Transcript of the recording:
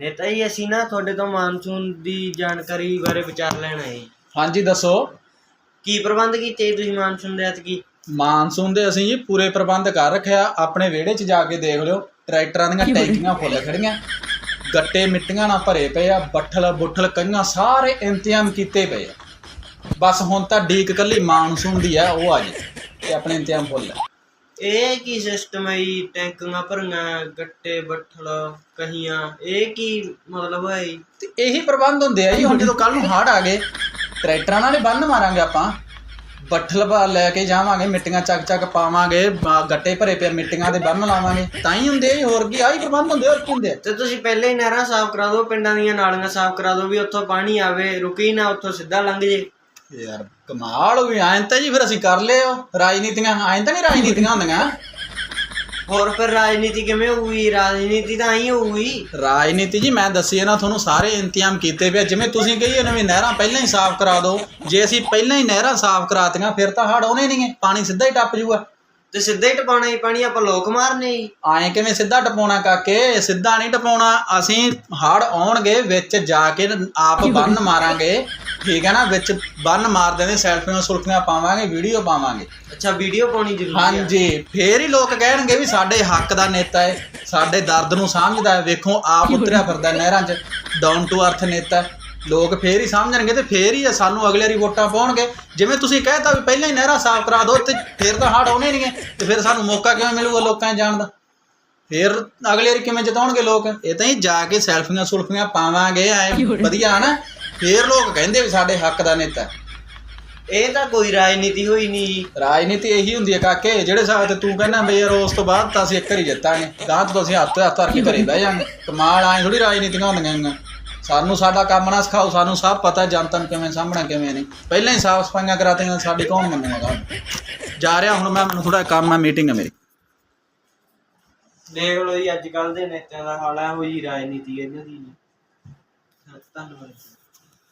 ਨੇਤਾ ਜੀ ਅਸੀਂ ਨਾ ਤੁਹਾਡੇ ਤੋਂ ਮਾਨਸੂਨ ਦੀ ਜਾਣਕਾਰੀ ਬਾਰੇ ਵਿਚਾਰ ਲੈਣਾ ਹੈ ਹਾਂਜੀ ਦੱਸੋ। ਕੀ ਪ੍ਰਬੰਧ ਕੀਤੇ ਜੀ ਤੁਸੀਂ ਮਾਨਸੂਨ ਦੇ ਐਤਕੀ? ਮਾਨਸੂਨ ਦੇ ਅਸੀਂ ਜੀ ਪੂਰੇ ਪ੍ਰਬੰਧ ਕਰ ਰੱਖਿਆ। ਆਪਣੇ ਵਿਹੜੇ 'ਚ ਜਾ ਕੇ ਦੇਖ ਲਿਓ ਟਰੈਕਟਰਾਂ ਦੀਆਂ ਟੈਂਕੀਆਂ ਫੁੱਲ ਖੜੀਆਂ। ਗੱਟੇ ਮਿੱਟੀਆਂ ਨਾਲ ਭਰੇ ਪਏ ਆ ਬੱਠਲ ਬੁੱਠਲ ਕਈਆਂ ਸਾਰੇ ਇੰਤਜ਼ਾਮ ਕੀਤੇ ਪਏ ਆ। ਬਸ ਹੁਣ ਤਾਂ ਡੀਕ ਕੱਲੀ ਮਾਨਸੂਨ ਦੀ ਆ ਉਹ ਆ ਜੀ ਤੇ ਆਪਣੇ ਇੰਤਜ਼ਾਮ ਫੁੱਲ ਆ। ਇਹ ਕੀ ਸਿਸਟਮ ਹੈ ਜੀ? ਟੈਂਕਾਂ ਭਰੀਆਂ ਗੱਟੇ ਬੱਠਲ ਕਹੀਆਂ। ਇਹ ਕੀ ਮਤਲਬ ਹੈ ਜੀ? ਤੇ ਇਹੀ ਪ੍ਰਬੰਧ ਹੁੰਦੇ ਆ ਜੀ। ਹੁਣ ਜਦੋਂ ਕੱਲ ਨੂੰ ਹੜ ਆ ਗਏ ਟਰੈਕਟਰਾਂ ਨਾਲ ਹੀ ਬੰਨ ਮਾਰਾਂਗੇ ਆਪਾਂ। ਬੱਠਲ ਬਾ ਲੈ ਕੇ ਜਾਵਾਂਗੇ ਮਿੱਟੀਆਂ ਚੱਕ ਚੱਕ ਪਾਵਾਂਗੇ ਬ- ਗੱਟੇ ਭਰੇ ਪਏ ਮਿੱਟੀਆਂ ਦੇ ਬੰਨ ਲਾਵਾਂਗੇ। ਤਾਂ ਹੀ ਹੁੰਦੇ ਆ ਜੀ, ਹੋਰ ਕੀ? ਆਹੀ ਪ੍ਰਬੰਧ ਹੁੰਦੇ ਹੋਰ ਕੀ ਹੁੰਦੇ ਆ? ਤੇ ਤੁਸੀਂ ਪਹਿਲੇ ਹੀ ਨਹਿਰਾਂ ਸਾਫ਼ ਕਰਾ ਦਿਓ ਪਿੰਡਾਂ ਦੀਆਂ ਨਾਲੀਆਂ ਸਾਫ਼ ਕਰਾ ਦਿਓ ਵੀ ਉੱਥੋਂ ਪਾਣੀ ਆਵੇ ਰੁਕੀ ਨਾ ਉੱਥੋਂ ਸਿੱਧਾ ਲੰਘ ਜੇ। ਯਾਰ ਕਮਾਲ ਹੋ ਗਈ ਐਂ ਤਾਂ ਜੀ ਫਿਰ ਅਸੀਂ ਕਰ ਲਿਓ ਰਾਜਨੀਤੀਆਂ ਐਂ ਤਾਂ ਨਹੀਂ ਰਾਜਨੀਤੀਆਂ ਹੁੰਦੀਆਂ। ਹੋਰ ਫਿਰ ਰਾਜਨੀਤੀ ਕਿਵੇਂ ਹੋਊਗੀ? ਰਾਜਨੀਤੀ ਤਾਂ ਆਈ ਹੋਊਗੀ। ਰਾਜਨੀਤੀ ਜੀ ਮੈਂ ਦੱਸੀ ਨਾ ਤੁਹਾਨੂੰ ਸਾਰੇ ਇੰਤਜ਼ਾਮ ਕੀਤੇ ਪਏ ਆ। ਜਿਵੇਂ ਤੁਸੀਂ ਕਹੀ ਨਾ ਵੀ ਨਹਿਰਾਂ ਪਹਿਲਾਂ ਹੀ ਸਾਫ਼ ਕਰਾ ਦਿਓ। ਜੇ ਅਸੀਂ ਪਹਿਲਾਂ ਹੀ ਨਹਿਰਾਂ ਸਾਫ਼ ਕਰਾਤੀਆਂ ਫਿਰ ਤਾਂ ਹੜ ਆਉਣੇ ਨਹੀਂਗੇ। ਪਾਣੀ ਸਿੱਧਾ ਹੀ ਟੱਪ ਜੂਗਾ ਤੇ ਸਿੱਧਾ ਹੀ ਟਪਾਉਣਾ ਹੀ ਪਾਣੀ ਆਪਾਂ ਲੋਕ ਮਾਰਨੇ ਜੀ ਐਂ ਕਿਵੇਂ ਸਿੱਧਾ ਟਪਾਉਣਾ ਕਾਕੇ? ਸਿੱਧਾ ਨਹੀਂ ਟਪਾਉਣਾ। ਅਸੀਂ ਹੜ ਆਉਣਗੇ ਵਿੱਚ ਜਾ ਕੇ ਆਪ ਬੰਨ ਮਾਰਾਂਗੇ। ਠੀਕ ਹੈ ਨਾ ਵਿੱਚ ਬੰਨ ਮਾਰ ਦਿੰਦੇ ਸੈਲਫੀਆਂ ਸੁਲਫੀਆਂ ਪਾਵਾਂਗੇ ਵੀਡੀਓ ਪਾਵਾਂਗੇ। ਅੱਛਾ ਵੀਡੀਓ ਪਾਉਣੀ ਜ਼ਰੂਰੀ ਆ। ਹਾਂਜੀ ਫੇਰ ਹੀ ਲੋਕ ਕਹਿਣਗੇ ਵੀ ਸਾਡੇ ਹੱਕ ਦਾ ਨੇਤਾ ਹੈ ਸਾਡੇ ਦਰਦ ਨੂੰ ਸਮਝਦਾ ਹੈ। ਵੇਖੋ ਆਪ ਉਤਰਿਆ ਫਿਰਦਾ ਨਹਿਰਾਂ 'ਚ ਡਾਊਨ ਟੂ ਅਰਥ ਨੇਤਾ ਹੈ। ਲੋਕ ਫੇਰ ਹੀ ਸਮਝਣਗੇ ਤੇ ਫੇਰ ਹੀ ਸਾਨੂੰ ਅਗਲੇ ਵਾਰੀ ਵੋਟਾਂ ਪਾਉਣਗੇ। ਜਿਵੇਂ ਤੁਸੀਂ ਕਹਿਤਾ ਵੀ ਪਹਿਲਾਂ ਹੀ ਨਹਿਰਾਂ ਸਾਫ਼ ਕਰਾ ਦਿਓ ਤੇ ਫੇਰ ਤਾਂ ਹੜ ਆਉਣੇ ਨਹੀਂਗੇ ਤੇ ਫਿਰ ਸਾਨੂੰ ਮੌਕਾ ਕਿਵੇਂ ਮਿਲੂਗਾ ਲੋਕਾਂ ਜਾਣ ਦਾ? ਫੇਰ ਅਗਲੇ ਵਾਰੀ ਕਿਵੇਂ ਜਿਤਾਉਣਗੇ ਲੋਕ? ਇਹ ਤਾਂ ਹੀ ਜਾ ਕੇ ਸੈਲਫੀਆਂ ਸੁਲਫੀਆਂ ਪਾਵਾਂਗੇ ਐ ਵਧੀਆ ਹਨਾ? ਫੇਰ ਲੋਕ ਕਹਿੰਦੇ ਵੀ ਸਾਡੇ ਹੱਕ ਦਾ ਨੇਤਾ ਹੈ। ਇਹ ਤਾਂ ਕੋਈ ਰਾਜਨੀਤੀ ਹੋਈ ਨਹੀਂ ਰਾਜਨੀਤੀ ਇਹੀ ਹੁੰਦੀ ਹੈ ਕਾਕੇ ਜਿਹੜੇ ਹਿਸਾਬ ਤੇ ਤੂੰ ਕਹਿੰਦਾ ਬਈ ਯਾਰ ਉਸ ਤੋਂ ਬਾਅਦ ਤਾਂ ਅਸੀਂ ਇੱਕ ਵਾਰੀ ਜਿੱਤਾਂਗੇ ਗਾਂ ਤੋਂ ਅਸੀਂ ਹੱਥ ਹੱਥ ਧਰ ਕੇ ਘਰੇ ਬਹਿ ਜਾਾਂਗੇ। ਕਮਾਲ ਆਏ ਥੋੜੀ ਰਾਜਨੀਤੀਆਂ ਹੁੰਦੀਆਂ ਹੈਗੀਆਂ ਸਾਨੂੰ ਸਾਡਾ ਕੰਮ ਨਾ ਸਿਖਾਓ ਸਾਨੂੰ ਸਭ ਪਤਾ ਜਨਤਾ ਨੂੰ ਕਿਵੇਂ ਸਾਹਮਣਾ ਕਿਵੇਂ ਨਹੀਂ। ਪਹਿਲਾਂ ਹੀ ਸਾਫ਼ ਸਫਾਈਆਂ ਕਰਾਤੀਆਂ ਸਾਡੀ ਕੌਣ ਮੰਨੇਗਾ ਜਾ ਰਿਹਾ ਹੁਣ ਮੈਂ ਮੈਨੂੰ ਥੋੜਾ ਕੰਮ ਹੈ ਮੀਟਿੰਗ ਹੈ ਮੇਰੀ। ਦੇਖ ਲਓ ਜੀ ਅੱਜ ਕੱਲ ਦੇ ਨੇਤਿਆਂ ਦਾ ਹਾਲ ਹੈ ਹੋਈ ਰਾਜਨੀਤੀ ਇਹਨਾਂ ਦੀ। ਧੰਨਵਾਦ।